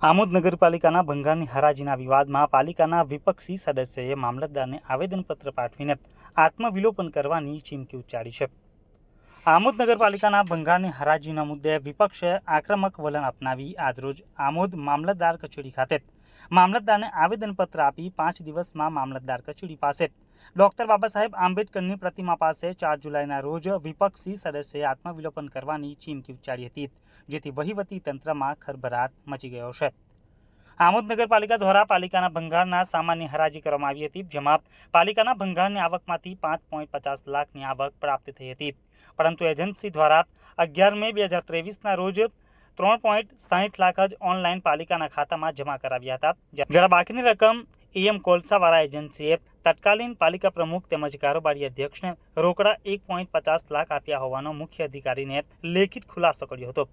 આમોદ નગરપાલિકાના ભંગાણની હરાજીના વિવાદમાં પાલિકાના વિપક્ષી સદસ્યએ મામલતદારને આવેદનપત્ર પાઠવીને આત્મવિલોપન કરવાની ચીમકી ઉચ્ચારી છે. આમોદ નગરપાલિકાના ભંગાણની હરાજીના મુદ્દે વિપક્ષે આક્રમક વલણ અપનાવી આજરોજ આમોદ મામલતદાર કચેરી ખાતે મામલતદારને આવેદનપત્ર આપી પાંચ દિવસમાં મામલતદાર કચેરી પાસે ડોક્ટર બાબા સાહેબ આંબેડકરની પ્રતિમા પાસે ચાર જુલાઈના રોજ વિપક્ષી સદસ્યએ આત્મવિલોપન કરવાની ચીમકી ઉચ્ચારી હતી, જેથી વહીવટી તંત્રમાં ખરભરાટ મચી ગયો છે. આમોદ નગરપાલિકા દ્વારા પાલિકાના ભંગારના સામાનની હરાજી કરવામાં આવી હતી, જેમાં પાલિકાના ભંગારની આવકમાંથી પાંચ પોઈન્ટ પચાસ લાખની આવક પ્રાપ્ત થઈ હતી. પરંતુ એજન્સી દ્વારા અગિયાર મે બે હજાર ત્રેવીસના રોજ ત્રણ પોઈન્ટ સાહીઠ લાખ જ ઓનલાઈન પાલિકાના ખાતામાં જમા કરાવ્યા હતા. જ્યારે બાકીની રકમ એમ કોલસાવાળા એજન્સીએ તત્કાલીન પાલિકા પ્રમુખ તેમજ કારોબારી અધ્યક્ષને રોકડા એક પોઈન્ટ પચાસ લાખ આપ્યા હોવાનો મુખ્ય અધિકારીને લેખિત ખુલાસો કર્યો હતો.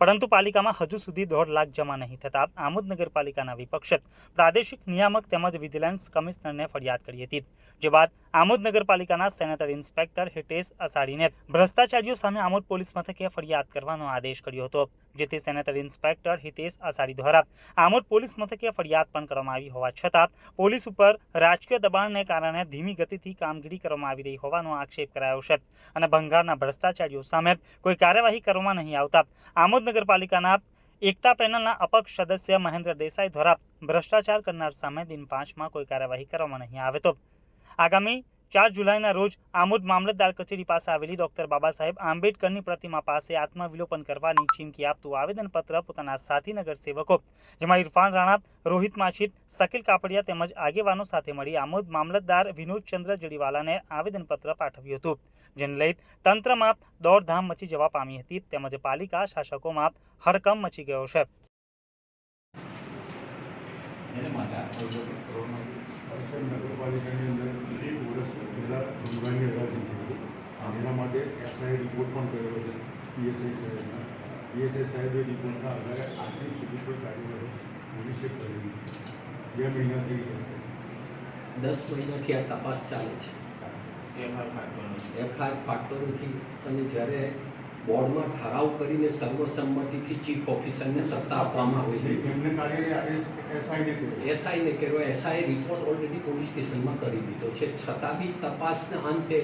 પરંતુ પાલિકામાં હજુ સુધી દોઢ લાખ જમા નહીં થતા આમોદ નગરપાલિકાના વિપક્ષે પ્રાદેશિક નિયામક તેમજ વિજિલન્સ કમિશનરને ફરિયાદ કરી હતી. જે બાદ આમોદ નગરપાલિકાના સેનેટર ઇન્સ્પેક્ટર હિટેશ અસાડીને ભ્રષ્ટાચારીઓ સામે આમોદ પોલીસ મથકે ફરિયાદ કરવાનો આદેશ કર્યો હતો. જેથી સેનેટર ઇન્સ્પેક્ટર હિતેશ અસારી દ્વારા આમોદ પોલીસ મથકે ફરિયાદ પણ કરવામાં આવી હોવા છતાં પોલીસ ઉપર રાજકીય દબાણને કારણે ધીમી ગતિથી કામગીરી કરવામાં આવી રહી હોવાનો આક્ષેપ કરાયો છે અને ભંગારના ભ્રષ્ટાચારીઓ સામે કોઈ કાર્યવાહી કરવામાં નહીં આવતા. આમોદ નગરપાલિકાના એકતા પેનલના અપક્ષ સદસ્ય મહેન્દ્ર દેસાઈ દ્વારા ભ્રષ્ટાચાર કરનાર સામે દિન પાંચમાં કોઈ કાર્યવાહી કરવામાં નહીં આવે તો આગામી ચાર જુલાઈના રોજ આમોદ મામલતદાર કચેરી પાસે આવેલી ડોક્ટર બાબા સાહેબ આંબેડકરની પ્રતિમા પાસે આત્મવિલોપન કરવાની ચીમકી આપતું આવેદનપત્ર પોતાના સાથી નગર સેવકો જેમાં ઇરફાન રાણા, રોહિત માછીત શકીલ કાપડિયા તેમજ આગેવાનો સાથે મળી આમોદ મામલતદાર વિનોદચંદ્ર જડીવાલાને આવેદનપત્ર પાઠવ્યું હતું, જેને લઈ તંત્રમાં દોડધામ મચી જવા પામી હતી તેમજ પાલિકા શાસકોમાં હડકંપ મચી ગયો છે. નગરપાલિકાની અંદર એક વર્ષ પહેલાં ભંગારની હરાજી થઈ હતી એના માટે એસઆઈ રિપોર્ટ પણ કર્યો છે પીએસઆઈ સાહેબના પીએસઆઈ સાહેબે રિપોર્ટના આધારે આર્થિક સુધી પર કાર્યવાહી પોલીસે કરેલી છે બે મહિના થઈ ગયા છે. દસ મહિનાથી આ તપાસ ચાલે છે. એફઆઈઆર ફાટતો નથી. અને જ્યારે બોર્ડમાં ઠરાવ કરીને સર્વસંમતિથી ચીફ ઓફિસરને સત્તા આપવામાં આવેલી એસઆઈને કર્યો. એસઆઈને કર્યો. એસઆઈ રિપોર્ટ ઓલરેડી પોલીસ સ્ટેશનમાં કરી દીધો છે. છતાં બી તપાસના અંતે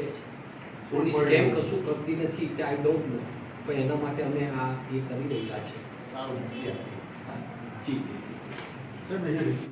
પોલીસ કેમ કશું કરતી નથી તે આઈ ડોન્ટ નો પણ એના માટે અમે આ એ કરી રહ્યા છે સારું જી અહીંયા